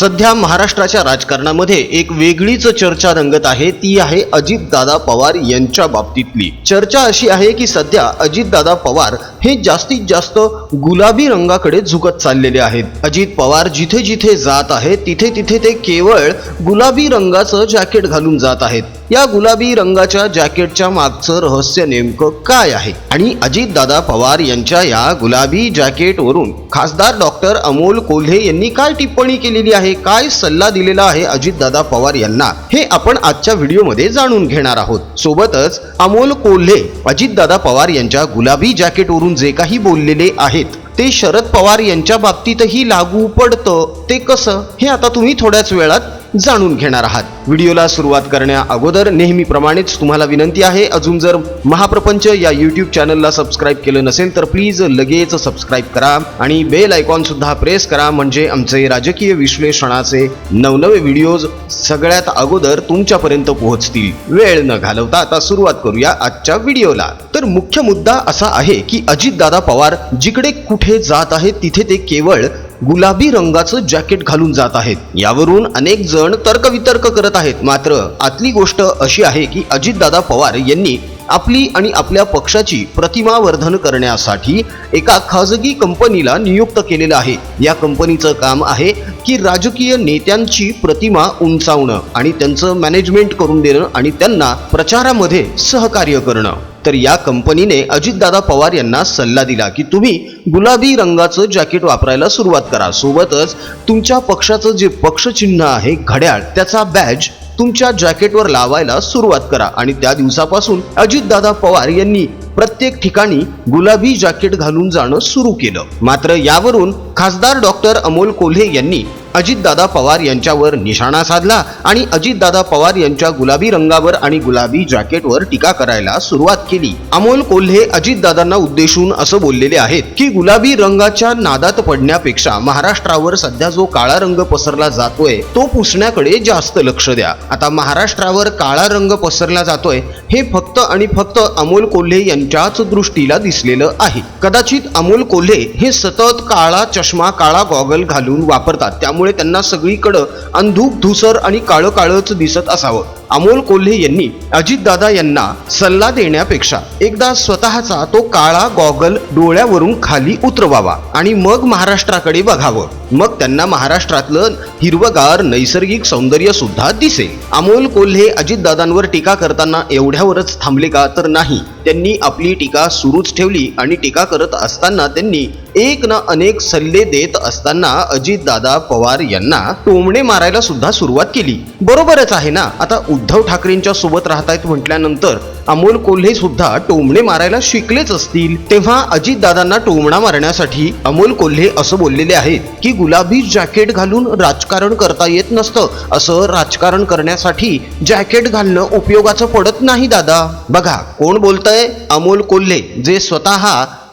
सध्या महाराष्ट्राच्या राजकारणामध्ये एक वेगळीच चर्चा रंगत आहे. ती आहे अजितदादा पवार यांच्या बाबतीतली. चर्चा अशी आहे की सध्या अजितदादा पवार हे जास्तीत जास्त गुलाबी रंगाकडे झुकत चाललेले आहेत. अजित पवार जिथे जिथे जात आहेत तिथे तिथे ते केवळ गुलाबी रंगाचं जॅकेट घालून जात आहेत. या गुलाबी रंगाच्या जॅकेटच्या मागचं रहस्य नेमकं काय आहे? आणि अजितदादा पवार यांच्या या गुलाबी जॅकेटवरून खासदार डॉक्टर अमोल कोल्हे यांनी काय टिप्पणी केलेली आहे? काय सल्ला दिलेला आहे अजितदादा पवार यांना? हे आपण आजच्या व्हिडिओमध्ये जाणून घेणार आहोत. सोबतच अमोल कोल्हे अजितदादा पवार यांच्या गुलाबी जॅकेटवरून जे काही बोललेले आहेत ते शरद पवार यांच्या बाबतीतही लागू पडतं. ते कसं? हे आता तुम्ही थोड्याच वेळात जाणून घेणार आहात. व्हिडिओला सुरुवात करण्या अगोदर नेहमीप्रमाणेच तुम्हाला विनंती आहे अजून जर महाप्रपंच या यूट्यूब चॅनलला सबस्क्राईब केलं नसेल तर प्लीज लगेच सबस्क्राईब करा आणि बेल आयकॉन सुद्धा प्रेस करा. म्हणजे आमचे राजकीय विश्लेषणाचे नवनवे व्हिडिओज सगळ्यात अगोदर तुमच्यापर्यंत पोहोचतील. वेळ न घालवता आता सुरुवात करूया आजच्या व्हिडिओला. तर मुख्य मुद्दा असा आहे की अजितदादा पवार जिकडे कुठे जात आहेत तिथे ते केवळ गुलाबी रंगाचं जॅकेट घालून जात आहेत. यावरून अनेक जण तर्कवितर्क करत आहेत. मात्र आतली गोष्ट अशी आहे की अजितदादा पवार यांनी आपली आणि आपल्या पक्षाची प्रतिमावर्धन करण्यासाठी एका खाजगी कंपनीला नियुक्त केलेलं आहे. या कंपनीचं काम आहे की राजकीय नेत्यांची प्रतिमा उंचावणं आणि त्यांचं मॅनेजमेंट करून देणं आणि त्यांना प्रचारामध्ये सहकार्य करणं. तर या कंपनीने अजितदादा पवार यांना सल्ला दिला की तुम्ही गुलाबी रंगाचं जॅकेट वापरायला सुरुवात करा. सोबतच तुमच्या पक्षाचं जे पक्षचिन्ह आहे घड्याळ त्याचा बॅज तुमच्या जॅकेटवर लावायला सुरुवात करा. आणि त्या दिवसापासून अजितदादा पवार यांनी प्रत्येक ठिकाणी गुलाबी जॅकेट घालून जाणं सुरू केलं. मात्र यावरून खासदार डॉक्टर अमोल कोल्हे यांनी अजितदादा पवार यांच्यावर निशाणा साधला आणि अजितदादा पवार यांच्या गुलाबी रंगावर आणि गुलाबी जॅकेटवर टीका करायला सुरुवात केली. अमोल कोल्हे अजितदादांना उद्देशून असं बोललेले आहेत की गुलाबी रंगाच्या नादात पडण्यापेक्षा महाराष्ट्रावर सध्या जो काळा रंग पसरला जातोय तो पुसण्याकडे जास्त लक्ष द्या. आता महाराष्ट्रावर काळा रंग पसरला जातोय हे फक्त आणि फक्त अमोल कोल्हे यांच्याच दृष्टीला दिसलेलं आहे. कदाचित अमोल कोल्हे हे सतत काळा चष्मा काळा गॉगल घालून वापरतात त्यामुळे त्यांना सगळीकडं अंधूक धुसर आणि काळं काळंच दिसत असावं. अमोल कोल्हे यांनी अजितदादा यांना सल्ला देण्यापेक्षा एकदा स्वतःचा तो काळा गॉगल डोळ्यावरून खाली उतरवावा आणि मग महाराष्ट्राकडे बघावं. मग त्यांना महाराष्ट्रातलं हिरवगार नैसर्गिक सौंदर्य सुद्धा दिसेल. अमोल कोल्हे अजितदादांवर टीका करताना एवढ्यावरच थांबले का तर नाही. त्यांनी आपली टीका सुरूच ठेवली आणि टीका करत असताना त्यांनी एक ना अनेक सल्ले देत असताना अजितदादा पवार यांना टोमणे मारायला सुद्धा सुरुवात केली. बरोबरच आहे ना? आता उद्धव ठाकरेंच्या सोबत राहतायत म्हटल्यानंतर अमोल कोल्हे सुद्धा टोमणे मारायला शिकलेच असतील. तेव्हा अजितदादांना टोमणा मारण्यासाठी अमोल कोल्हे असं बोललेले आहेत की गुलाबी जॅकेट घालून राजकारण करता येत नसतं. असं राजकारण करण्यासाठी जॅकेट घालणं उपयोगाचं पडत नाही दादा. बघा कोण बोलतंय? अमोल कोल्हे जे स्वतः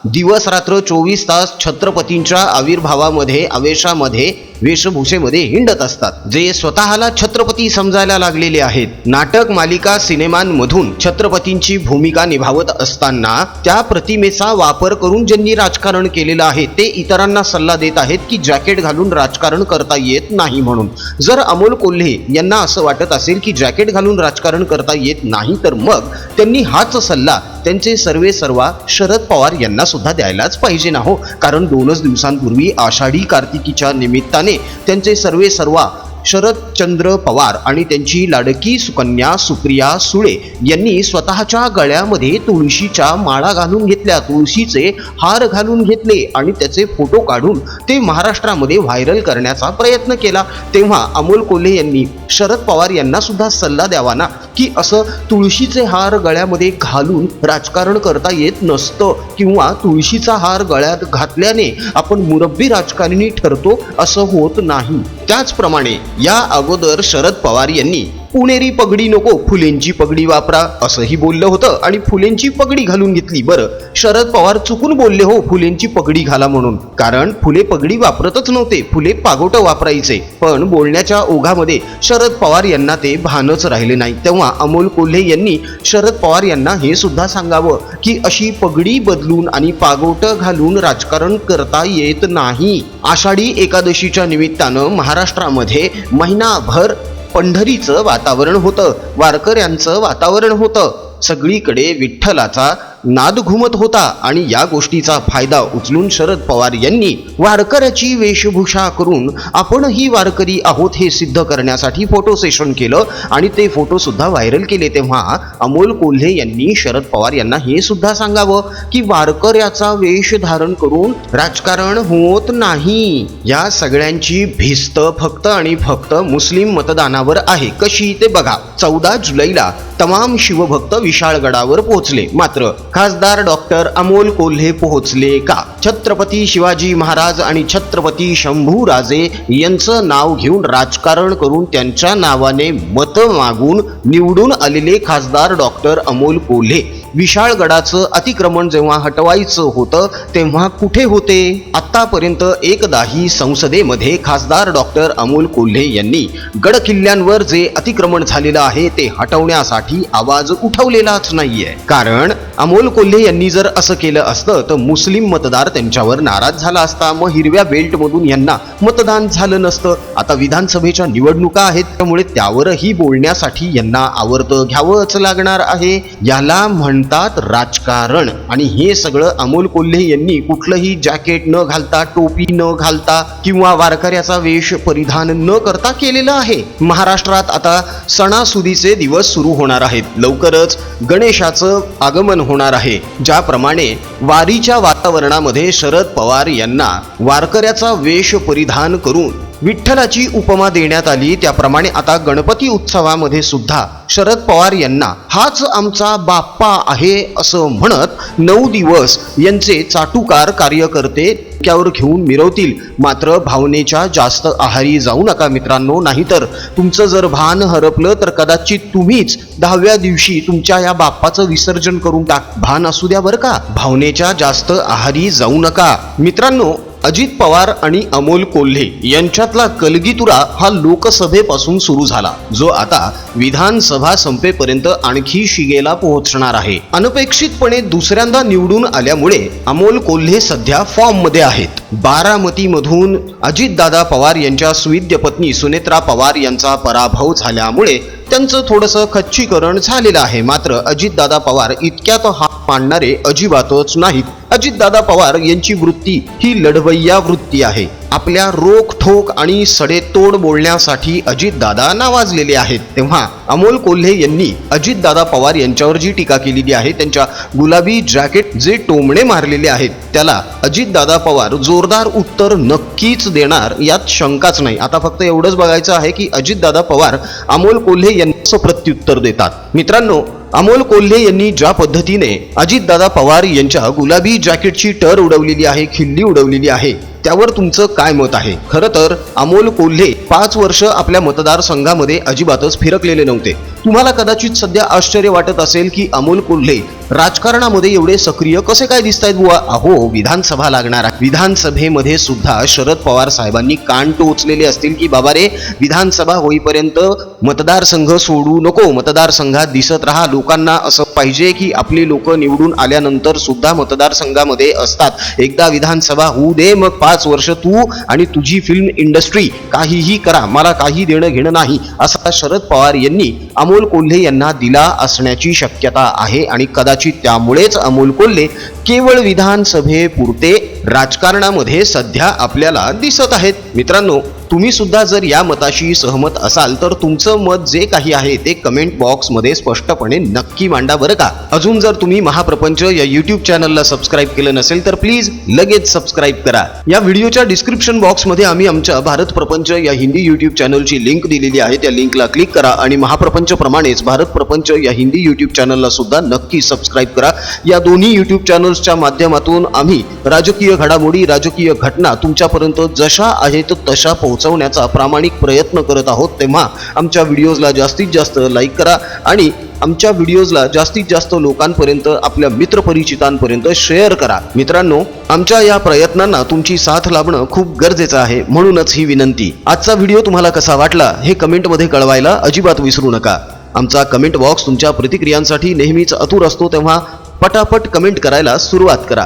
दिवस रात्र चोवीस तास छत्रपतींच्या आविर्भावामध्ये आवेशामध्ये वेशभूषेमध्ये हिंडत असतात. जे स्वतःला छत्रपती समजायला लागलेले आहेत. नाटक मालिका सिनेमांमधून छत्रपतींची भूमिका निभावत असताना त्या प्रतिमेचा वापर करून ज्यांनी राजकारण केलेलं आहे ते इतरांना सल्ला देत आहेत की जॅकेट घालून राजकारण करता येत नाही म्हणून. जर अमोल कोल्हे यांना असं वाटत असेल की जॅकेट घालून राजकारण करता येत नाही तर मग त्यांनी हाच सल्ला त्यांचे सर्वे सर्वा शरद पवार यांना सुद्धा द्यायलाच पाहिजे ना हो? कारण दोनच दिवसांपूर्वी आषाढी कार्तिकीच्या निमित्ताने त्यांचे सर्वे सर्वा शरद चंद्र पवार आणि त्यांची लाडकी सुकन्या सुप्रिया सुळे यांनी स्वतःच्या गळ्यामध्ये तुळशीच्या माळा घालून घेतल्या. तुळशीचे हार घालून घेतले आणि त्याचे फोटो काढून ते महाराष्ट्रामध्ये व्हायरल करण्याचा प्रयत्न केला. तेव्हा अमोल कोल्हे यांनी शरद पवार यांना सुद्धा सल्ला द्यावा ना की असं तुळशीचे हार गळ्यामध्ये घालून राजकारण करता येत नसतं किंवा तुळशीचा हार गळ्यात घातल्याने आपण मुरब्बी राजकारणी ठरतो असं होत नाही. त्याचप्रमाणे या अगोदर शरद पवार यांनी पुणेरी पगडी नको फुलेंची पगडी वापरा असंही बोललं होतं. आणि फुलेंची पगडी घालून घेतली. बरं शरद पवार चुकून बोलले हो फुलेंची पगडी घाला म्हणून. कारण फुले पगडी वापरतच नव्हते फुले पागोट वापरायचे. पण बोलण्याच्या ओघामध्ये शरद पवार यांना ते भानच राहिले नाही. तेव्हा अमोल कोल्हे यांनी शरद पवार यांना हे सुद्धा सांगावं की अशी पगडी बदलून आणि पागोट घालून राजकारण करता येत नाही. आषाढी एकादशीच्या निमित्तानं महाराष्ट्रामध्ये महिनाभर पंढरीचं वातावरण होतं. वारकऱ्यांचं वातावरण होतं. सगळीकडे विठ्ठलाचा नाद घुमत होता आणि या गोष्टीचा फायदा उचलून शरद पवार यांनी वारकऱ्याची वेशभूषा करून आपणही वारकरी आहोत हे सिद्ध करण्यासाठी फोटो सेशन केलं. आणि ते फोटोसुद्धा व्हायरल केले तेव्हा अमोल कोल्हे यांनी शरद पवार यांना हे सुद्धा सांगावं की वारकऱ्याचा वेश धारण करून राजकारण होत नाही. या सगळ्यांची भिस्त फक्त आणि फक्त मुस्लिम मतदानावर आहे. कशी ते बघा. चौदा जुलैला तमाम शिवभक्त विशाळगडावर पोहोचले. मात्र खासदार डॉक्टर अमोल कोल्हे पोहोचले का? छत्रपती शिवाजी महाराज आणि छत्रपती शंभू राजे यांचं नाव घेऊन राजकारण करून त्यांच्या नावाने मत मागून निवडून आलेले खासदार डॉक्टर अमोल कोल्हे. विशाळगडाचं अतिक्रमण जेव्हा हटवायचं होतं तेव्हा कुठे होते? आतापर्यंत एकदाही संसदेमध्ये खासदार डॉक्टर अमोल कोल्हे यांनी गड किल्ल्यांवर जे अतिक्रमण झालेलं आहे ते हटवण्यासाठी आवाज उठवलेलाच नाहीये. कारण अमोल कोल्हे यांनी जर असं केलं असतं तर मुस्लिम मतदार त्यांच्यावर नाराज झाला असता. मग हिरव्या बेल्टमधून यांना मतदान झालं नसतं. आता विधानसभेच्या निवडणुका आहेत त्यामुळे त्यावरही बोलण्यासाठी यांना आवर्त घ्यावंच लागणार आहे. याला म्हण म्हणतात राजकारण. आणि हे सगळं अमोल कोल्हे यांनी कुठलंही जॅकेट न घालता टोपी न घालता किंवा वारकऱ्याचा वेश परिधान न करता केलेलं आहे. महाराष्ट्रात आता सणासुदीचे दिवस सुरू होणार आहेत. लवकरच गणेशाचं आगमन होणार आहे. ज्याप्रमाणे वारीच्या वातावरणामध्ये शरद पवार यांना वारकऱ्याचा वेश परिधान करून विठ्ठलाची उपमा देण्यात आली. त्याप्रमाणे आता गणपती उत्सवामध्ये सुद्धा शरद पवार यांना हाच आमचा बाप्पा आहे असं म्हणत नऊ दिवस यांचे चाटुकार कार्यकर्ते त्यावर घेऊन मिरवतील. मात्र भावनेच्या जास्त आहारी जाऊ नका मित्रांनो नाहीतर तुमचं जर भान हरपलं तर कदाचित तुम्हीच दहाव्या दिवशी तुमच्या या बाप्पाचं विसर्जन करून टाक. भान असू द्या बरं का. भावनेच्या जास्त आहारी जाऊ नका. मित्रांनो अजित पवार आणि अमोल कोल्हे यांच्यातला कलगीतुरा हा लोकसभेपासून सुरू झाला जो आता विधानसभा संपेपर्यंत आणखी शिगेला पोहोचणार आहे. अनपेक्षितपणे दुसऱ्यांदा निवडून आल्यामुळे अमोल कोल्हे सध्या फॉर्ममध्ये आहेत. बारामतीमधून अजितदादा पवार यांच्या सुविद्य पत्नी सुनेत्रा पवार यांचा पराभव झाल्यामुळे त्यांचं थोडंसं खच्चीकरण झालेलं आहे. मात्र अजितदादा पवार इतक्यात हात मांडणारे अजिबातच नाहीत. अजितदादा पवार यांची वृत्ती ही लढवय्या वृत्ती आहे. आपल्या रोख ठोक आणि सडेतोड बोलण्यासाठी अजितदादा नावाजलेले आहेत. तेव्हा अमोल कोल्हे यांनी अजितदादा पवार यांच्यावर जी टीका केलेली आहे त्यांच्या गुलाबी जॅकेट जे टोमणे मारलेले आहेत त्याला अजितदादा पवार जोरदार उत्तर नक्कीच देणार यात शंकाच नाही. आता फक्त एवढंच बघायचं आहे की अजितदादा पवार अमोल कोल्हे यांचं प्रत्युत्तर देतात. मित्रांनो अमोल कोल्हे यांनी ज्या पद्धतीने अजितदादा पवार यांच्या गुलाबी जॅकेटची टर उडवलेली आहे खिल्ली उडवलेली आहे त्यावर तुमचं काय मत आहे? खरं तर अमोल कोल्हे पाच वर्ष आपल्या मतदारसंघामध्ये अजिबातच फिरकलेले नव्हते. तुम्हाला कदाचित सध्या आश्चर्य वाटत असेल की अमोल कोल्हे राजकारणामध्ये एवढे सक्रिय कसे काय दिसत आहेत बुवा? अहो विधानसभा लागणार आहे. विधानसभेमध्ये सुद्धा शरद पवार साहेबांनी कान टोचलेले असतील की बाबा रे विधानसभा होईपर्यंत मतदारसंघ सोडू नको मतदारसंघात दिसत राहा. लोकांना असं पाहिजे की आपली लोक निवडून आल्यानंतर सुद्धा मतदारसंघामध्ये असतात. एकदा विधानसभा होऊ दे मग पाच वर्ष तू आणि तुझी फिल्म इंडस्ट्री काहीही करा. मला काही देणं घेणं नाही असा शरद पवार यांनी अमोल अमोल कोल्हे यांना दिला असण्याची शक्यता आहे आणि कदाचित त्यामुळेच अमोल कोल्हे केवळ विधानसभेपुरते राजकारणामध्ये सध्या आपल्याला दिसत आहेत. मित्रांनो तुम्ही सुद्धा जर या मताशी सहमत असाल तर तुमचं मत जे काही आहे ते कमेंट बॉक्समध्ये स्पष्टपणे नक्की मांडा बरं का. अजून जर तुम्ही महाप्रपंच या युट्यूब चॅनलला सबस्क्राईब केलं नसेल तर प्लीज लगेच सबस्क्राईब करा. या व्हिडिओच्या डिस्क्रिप्शन बॉक्समध्ये आम्ही आमच्या भारत प्रपंच या हिंदी युट्यूब चॅनलची लिंक दिलेली आहे त्या लिंकला क्लिक करा आणि महाप्रपंच प्रमाणेच भारत प्रपंच या हिंदी युट्यूब चॅनलला सुद्धा नक्की सबस्क्राईब करा. या दोन्ही युट्यूब चॅनल्सच्या माध्यमातून आम्ही राजकीय घडामोडी राजकीय घटना तुमच्यापर्यंत जशा आहेत तशा पोहोच पोहोचवण्याचा प्रामाणिक प्रयत्न करत आहोत तेव्हा आमच्या व्हिडिओजला जास्तीत जास्त लाईक करा आणि आमच्या व्हिडिओजला जास्तीत जास्त लोकांपर्यंत आपल्या मित्रपरिचितांपर्यंत शेअर करा. मित्रांनो आमच्या या प्रयत्नांना तुमची साथ लाभणं खूप गरजेचं आहे म्हणूनच ही विनंती. आजचा व्हिडिओ तुम्हाला कसा वाटला हे कमेंटमध्ये कळवायला अजिबात विसरू नका. आमचा कमेंट बॉक्स तुमच्या प्रतिक्रियांसाठी नेहमीच अतुर असतो तेव्हा पटापट कमेंट करायला सुरुवात करा.